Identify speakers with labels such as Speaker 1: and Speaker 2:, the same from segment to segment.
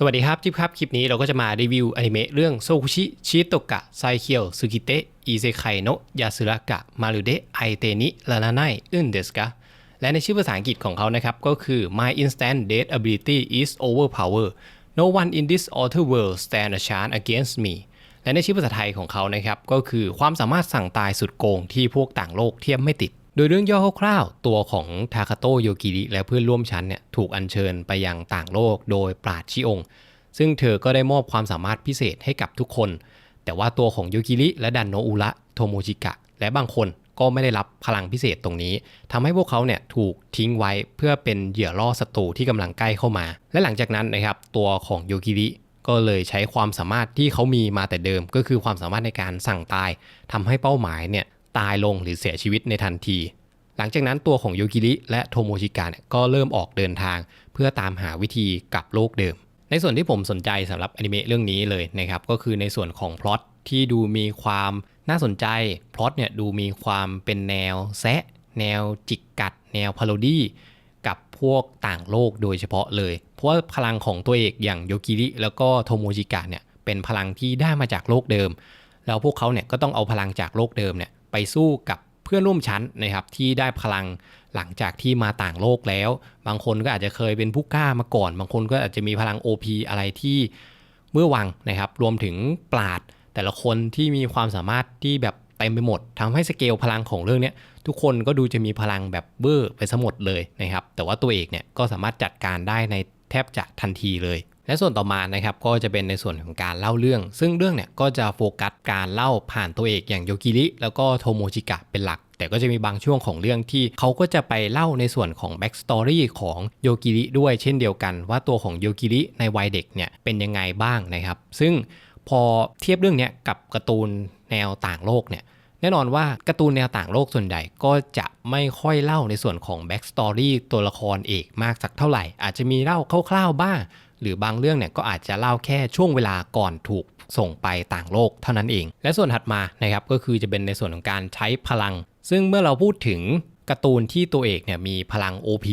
Speaker 1: สวัสดีครับจิ๊บครับ คลิปนี้เราก็จะมารีวิวอนิเมะเรื่องโซคุชิชิโตกะไซเคียวสุกิเตะอิเซไคโนะยาสึระกะมารุเดะไอเตนิลานาไนอึนเดสกะและในชื่อภาษาอังกฤษของเขานะครับ ก็คือ My instant death ability is overpower no one in this outer world stand a chance against me และในชื่อภาษาไทยของเขานะครับ ก็คือความสามารถสั่งตายสุดโกงที่พวกต่างโลกเทียมไม่ติด โดยเรื่องย่อคร่าวๆ ตัวของทาคาโตโยกิริและเพื่อนร่วมชั้นเนี่ยถูกอัญเชิญไปยังต่างโลกโดยปราดชิอง ซึ่งเธอก็ได้มอบความสามารถพิเศษให้กับทุกคน แต่ว่าตัวของโยกิริและดันโนอุระโทโมจิกะ และบางคนก็ไม่ได้รับพลังพิเศษตรงนี้ทำให้พวกเขาเนี่ยถูกทิ้งไว้เพื่อเป็นเหยื่อล่อศัตรูที่กำลังใกล้เข้ามา และหลังจากนั้นนะครับตัวของโยกิริก็เลยใช้ความสามารถที่เขามีมาแต่เดิม ก็คือความสามารถในการสั่งตายทำให้เป้าหมายเนี่ย ตายลงหรือเสียชีวิตในทันที หลังจากนั้นตัวของโยกิริและโทโมจิกะก็เริ่มออกเดินทาง เพื่อตามหาวิธีกลับโลกเดิม ในส่วนที่ผมสนใจสำหรับอนิเมะเรื่องนี้เลยนะครับก็คือในส่วนของพล็อตที่ดูมีความน่าสนใจพล็อตเนี่ยดูมีความเป็นแนวแซะแนวจิกกัด แนวพาโรดี้กับพวกต่างโลกโดยเฉพาะเลย เพราะว่าพลังของตัวเอกอย่างโยกิริแล้วก็โทโมจิกะเนี่ยเป็นพลังที่ได้มาจากโลกเดิม แล้วพวกเขาเนี่ยก็ต้องเอาพลังจากโลกเดิมเนี่ย ไปสู้กับเพื่อนร่วมชั้นนะครับที่ได้พลังหลังจากที่มาต่างโลกแล้ว บางคนก็อาจจะเคยเป็นผู้กล้ามาก่อน บางคนก็อาจจะมีพลัง OP อะไรที่เมื่อวังนะครับรวมถึงปราดแต่ละคนที่มีความสามารถที่แบบเต็มไปหมดทำให้สเกลพลังของเรื่องนี้ทุกคนก็ดูจะมีพลังแบบเบอร์ไปซะหมดเลยนะครับแต่ว่าตัวเอกเนี่ยก็สามารถจัดการได้ในแทบจะทันทีเลย และส่วนต่อมานะครับก็จะเป็นในส่วนของการเล่าเรื่อง ซึ่งเรื่องเนี่ยก็จะโฟกัสการเล่าผ่านตัวเอกอย่างโยกิริแล้วก็โทโมจิกะเป็นหลัก แต่ก็จะมีบางช่วงของเรื่องที่เขาก็จะไปเล่าในส่วนของแบ็กสตอรี่ของโยกิริด้วยเช่นเดียวกัน ว่าตัวของโยกิริในวัยเด็กเนี่ยเป็นยังไงบ้างนะครับ ซึ่งพอเทียบเรื่องนี้กับการ์ตูนแนวต่างโลกเนี่ยแน่นอนว่าการ์ตูนแนวต่างโลกส่วนใหญ่ก็จะไม่ค่อยเล่าในส่วนของแบ็กสตอรี่ตัวละครเอกมากสักเท่าไหร่ อาจจะมีเล่าคร่าวๆบ้าง หรือบางเรื่องเนี่ยก็อาจจะเล่าแค่ช่วงเวลาก่อนถูกส่งไปต่างโลกเท่านั้นเอง และส่วนถัดมานะครับก็คือจะเป็นในส่วนของการใช้พลัง ซึ่งเมื่อเราพูดถึงการ์ตูนที่ตัวเอกเนี่ยมีพลัง OP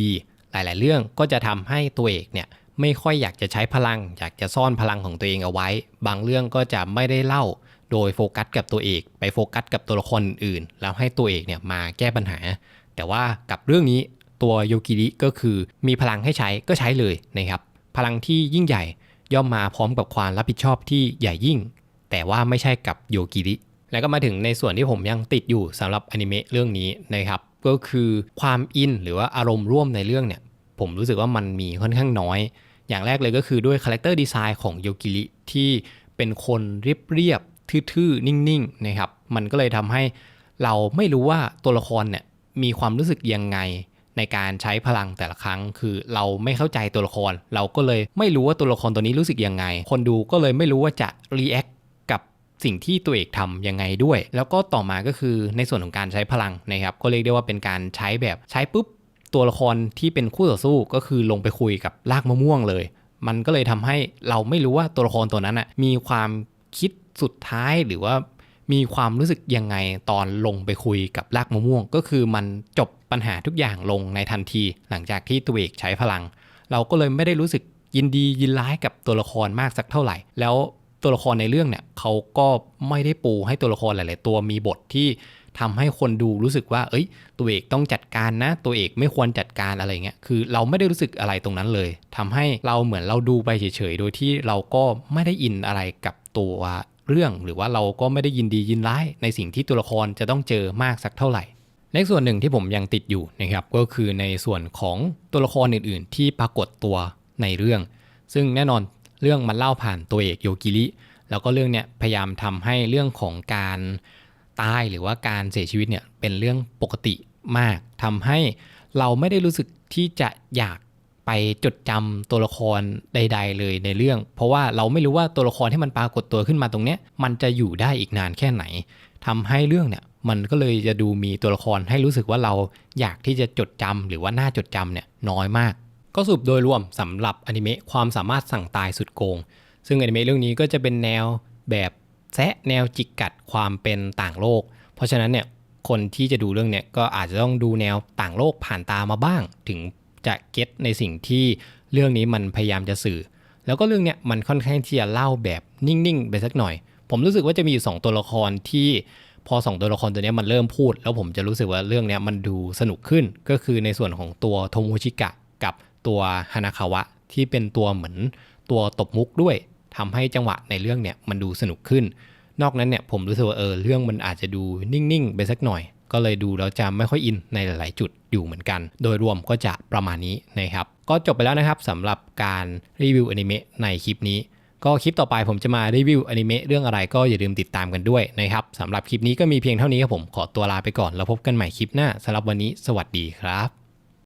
Speaker 1: หลาย ๆ เรื่องก็จะทำให้ตัวเอกเนี่ยไม่ค่อยอยากจะใช้พลัง อยากจะซ่อนพลังของตัวเองเอาไว้ บางเรื่องก็จะไม่ได้เล่า โดยโฟกัสกับตัวเอก ไปโฟกัสกับตัวละครอื่น แล้วให้ตัวเอกเนี่ยมาแก้ปัญหา แต่ว่ากับเรื่องนี้ตัวโยกิริก็คือมีพลังให้ใช้ก็ใช้เลยนะครับ พลังที่ยิ่งใหญ่ย่อมมาพร้อมกับความรับผิดชอบที่ใหญ่ยิ่ง แต่ว่าไม่ใช่กับโยกิริ แล้วก็มาถึงในส่วนที่ผมยังติดอยู่สำหรับอนิเมะเรื่องนี้นะครับ ก็คือความอินหรือว่าอารมณ์ร่วมในเรื่องเนี่ย ผมรู้สึกว่ามันมีค่อนข้างน้อย อย่างแรกเลยก็คือด้วยคาแรคเตอร์ดีไซน์ของโยกิริที่เป็นคนเรียบเรียบๆทื่อๆ นิ่งๆนะครับ มันก็เลยทำให้เราไม่รู้ว่าตัวละครเนี่ยมีความรู้สึกยังไง ในการใช้พลังแต่ละครั้ง คือเราไม่เข้าใจตัวละคร เราก็เลยไม่รู้ว่าตัวละครตัวนี้รู้สึกยังไง คนดูก็เลยไม่รู้ว่าจะรีแอคกับสิ่งที่ตัวเอกทำยังไงด้วย แล้วก็ต่อมาก็คือในส่วนของการใช้พลังนะครับ ก็เรียกได้ว่าเป็นการใช้แบบใช้ปุ๊บ ตัวละครที่เป็นคู่ต่อสู้ก็คือลงไปคุยกับลากมะม่วงเลย มันก็เลยทำให้เราไม่รู้ว่าตัวละครตัวนั้นอะมีความคิดสุดท้ายหรือว่ามีความรู้สึกยังไงตอนลงไปคุยกับลากมะม่วง ก็คือมันจบ ปัญหาทุกอย่างลงในทันที หลังจากที่ตัวเอกใช้พลัง เราก็เลยไม่ได้รู้สึกยินดียินร้ายกับตัวละครมากสักเท่าไหร่ แล้วตัวละครในเรื่องเนี่ยเขาก็ไม่ได้ปูให้ตัวละครหลาย ๆ ตัวมีบทที่ทำให้คนดูรู้สึกว่า เอ้ย ตัวเอกต้องจัดการนะ ตัวเอกไม่ควรจัดการอะไรเงี้ย คือเราไม่ได้รู้สึกอะไรตรงนั้นเลยทำให้เราเหมือนเราดูไปเฉย ๆ โดยที่เราก็ไม่ได้อินอะไรกับตัวเรื่อง หรือว่าเราก็ไม่ได้ยินดียินร้ายในสิ่งที่ตัวละครจะต้องเจอมากสักเท่าไหร่ ในส่วนหนึ่งที่ผมยังติดอยู่นะครับก็คือในส่วนของตัวละครอื่นๆ ที่ปรากฏตัวในเรื่อง ซึ่งแน่นอนเรื่องมันเล่าผ่านตัวเอกโยกิริแล้วก็เรื่องเนี้ยพยายามทำให้เรื่องของการตายหรือว่าการเสียชีวิตเนี่ยเป็นเรื่องปกติมากทำให้เราไม่ได้รู้สึกที่จะอยากไปจดจำตัวละครใด ๆ เลยในเรื่อง เพราะว่าเราไม่รู้ว่าตัวละครที่มันปรากฏตัวขึ้นมาตรงเนี้ยมันจะอยู่ได้อีกนานแค่ไหน ทำให้เรื่องเนี่ยมันก็เลยจะดูมีตัวละครให้รู้สึกว่าเราอยากที่จะจดจำหรือว่าน่าจดจำเนี่ยน้อยมาก ก็สรุปโดยรวมสำหรับอนิเมะความสามารถสั่งตายสุดโกง ซึ่งอนิเมะเรื่องนี้ก็จะเป็นแนวแบบแซะแนวจิกกัดความเป็นต่างโลก เพราะฉะนั้นเนี่ยคนที่จะดูเรื่องเนี่ยก็อาจจะต้องดูแนวต่างโลกผ่านตามาบ้าง ถึงจะเก็ตในสิ่งที่เรื่องนี้มันพยายามจะสื่อ แล้วก็เรื่องเนี้ยมันค่อนข้างที่จะเล่าแบบนิ่งๆไปสักหน่อย ผมรู้สึกว่าจะมีอยู่สองตัวละครที่พอสองตัวละครตัวนี้มันเริ่มพูด แล้วผมจะรู้สึกว่าเรื่องนี้มันดูสนุกขึ้นก็คือในส่วนของตัวโทโมชิกะกับตัวฮานาคาวะที่เป็นตัวเหมือนตัวตบมุกด้วยทำให้จังหวะในเรื่องเนี้ยมันดูสนุกขึ้น นอกนั้นเนี่ยผมรู้สึกว่าเออเรื่องมันอาจจะดูนิ่งๆไปสักหน่อย ก็เลยดูแล้วจะไม่ค่อยอินในหลาย ๆ จุดอยู่เหมือนกัน โดยรวมก็จะประมาณนี้นะครับก็จบไปแล้วนะครับสำหรับการรีวิวอนิเมะในคลิปนี้ ก็คลิปต่อไปผมจะมารีวิวอนิเมะเรื่องอะไรก็อย่าลืมติดตามกันด้วยนะครับสำหรับคลิปนี้ก็มีเพียงเท่านี้ครับผมขอตัวลาไปก่อนแล้วพบกันใหม่คลิปหน้าสำหรับวันนี้ สวัสดีครับ